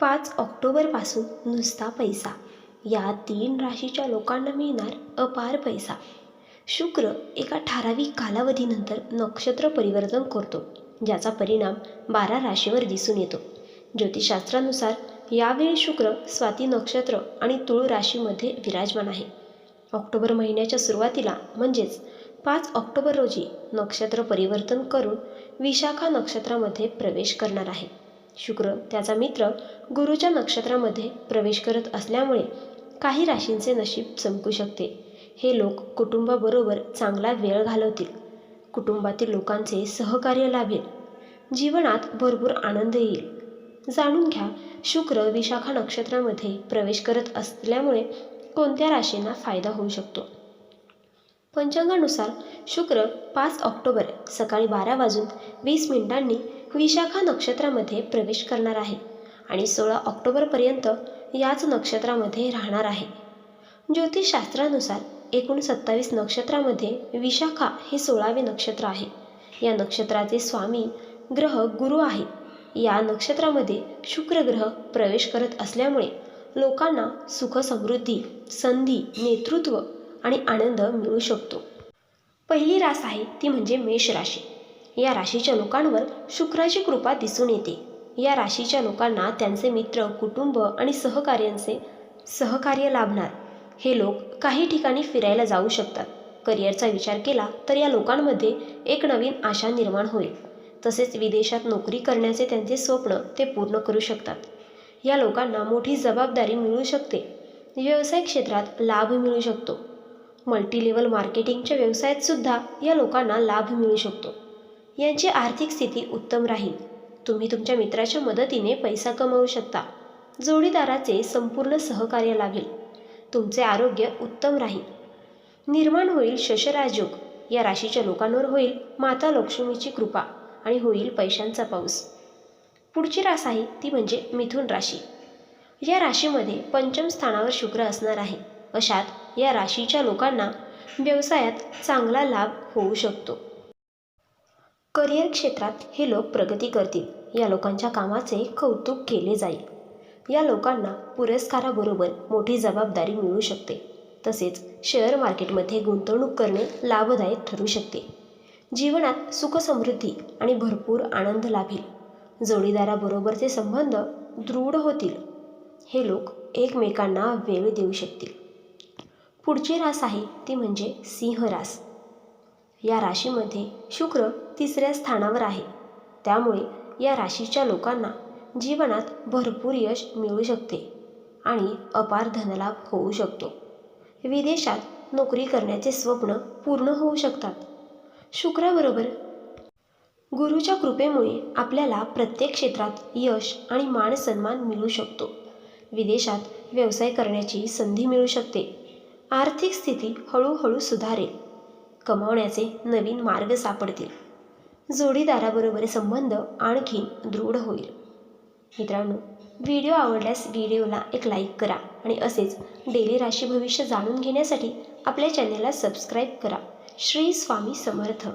पाच ऑक्टोबरपासून नुसता पैसा. या तीन राशीच्या लोकांना मिळणार अपार पैसा. शुक्र एका ठराविक कालावधीनंतर नक्षत्र परिवर्तन करतो ज्याचा परिणाम बारा राशीवर दिसून येतो. ज्योतिषशास्त्रानुसार यावेळी शुक्र स्वाती नक्षत्र आणि तुळ राशीमध्ये विराजमान आहे. ऑक्टोबर महिन्याच्या सुरुवातीला म्हणजेच पाच ऑक्टोबर रोजी नक्षत्र परिवर्तन करून विशाखा नक्षत्रामध्ये प्रवेश करणार आहे. शुक्र त्याचा मित्र गुरुच्या नक्षत्रामध्ये प्रवेश करत असल्यामुळे काही राशींचे नशीब चमकू शकते. हे लोक कुटुंबाबरोबर चांगला वेळ घालवतील. कुटुंबातील लोकांचे सहकार्य लाभेल. जीवनात भरपूर आनंद येईल. जाणून घ्या शुक्र विशाखा नक्षत्रामध्ये प्रवेश करत असल्यामुळे कोणत्या राशींना फायदा होऊ शकतो? पंचांगानुसार शुक्र पाच ऑक्टोबर सकाळी बारा वाजून वीस मिनिटांनी विशाखा नक्षत्रामध्ये प्रवेश करणार आहे आणि सोळा ऑक्टोबरपर्यंत याच नक्षत्रामध्ये राहणार आहे. ज्योतिषशास्त्रानुसार एकूण सत्तावीस नक्षत्रामध्ये विशाखा हे सोळावे नक्षत्र आहे. या नक्षत्राचे स्वामी ग्रह गुरु आहे या नक्षत्रामध्ये शुक्र ग्रह प्रवेश करत असल्यामुळे लोकांना सुख समृद्धी संधी नेतृत्व आणि आनंद मिळू शकतो. पहिली रास आहे ती म्हणजे मेष राशी. या राशीच्या लोकांवर शुक्राची कृपा दिसून येते. या राशीच्या लोकांना त्यांचे मित्र कुटुंब आणि सहकार्यांचे सहकार्य लाभणार. हे लोक काही ठिकाणी फिरायला जाऊ शकतात. करिअरचा विचार केला तर या लोकांमध्ये एक नवीन आशा निर्माण होईल. तसेच विदेशात नोकरी करण्याचे त्यांचे स्वप्न ते पूर्ण करू शकतात. या लोकांना मोठी जबाबदारी मिळू शकते. व्यवसाय क्षेत्रात लाभ मिळू शकतो. मल्टीलेवल मार्केटिंगच्या व्यवसायात सुद्धा या लोकांना लाभ मिळू शकतो. यांची आर्थिक स्थिती उत्तम राहील. तुम्ही तुमच्या मित्राच्या मदतीने पैसा कमवू शकता. जोडीदाराचे संपूर्ण सहकार्य लाभेल तुमचे आरोग्य उत्तम राहील. निर्माण होईल शशराजयोग या राशीच्या लोकांवर होईल माता लक्ष्मीची कृपा आणि होईल पैशांचा पाऊस. पुढची रास आहे ती म्हणजे मिथुन राशी. या राशीमध्ये पंचम स्थानावर शुक्र असणार आहे. अशात या राशीच्या लोकांना व्यवसायात चांगला लाभ होऊ शकतो. करिअर क्षेत्रात हे लोक प्रगती करतील. या लोकांच्या कामाचे कौतुक केले जाईल. या लोकांना पुरस्काराबरोबर मोठी जबाबदारी मिळू शकते. तसेच शेअर मार्केटमध्ये गुंतवणूक करणे लाभदायक ठरू शकते. जीवनात सुखसमृद्धी आणि भरपूर आनंद लाभेल. जोडीदाराबरोबरचे संबंध दृढ होतील. हे लोक एकमेकांना वेळ देऊ शकतील. पुढची रास आहे ती म्हणजे सिंह रास. या राशीमध्ये शुक्र तिसऱ्या स्थानावर आहे. त्यामुळे या राशीच्या लोकांना जीवनात भरपूर यश मिळू शकते आणि अपार धनलाभ होऊ शकतो. विदेशात नोकरी करण्याचे स्वप्न पूर्ण होऊ शकतात. शुक्राबरोबर गुरुच्या कृपेमुळे आपल्याला प्रत्येक क्षेत्रात यश आणि मान सन्मान मिळू शकतो. विदेशात व्यवसाय करण्याची संधी मिळू शकते. आर्थिक स्थिती हळूहळू सुधारेल. कमावण्याचे नवीन मार्ग सापडतील. जोडीदाराबरोबर संबंध आणखी दृढ होईल. मित्रांनो व्हिडिओ आवडल्यास व्हिडिओला एक लाईक करा आणि असेच डेली राशी भविष्य जाणून घेण्यासाठी आपल्या चॅनेलला सबस्क्राईब करा. श्री स्वामी समर्थ.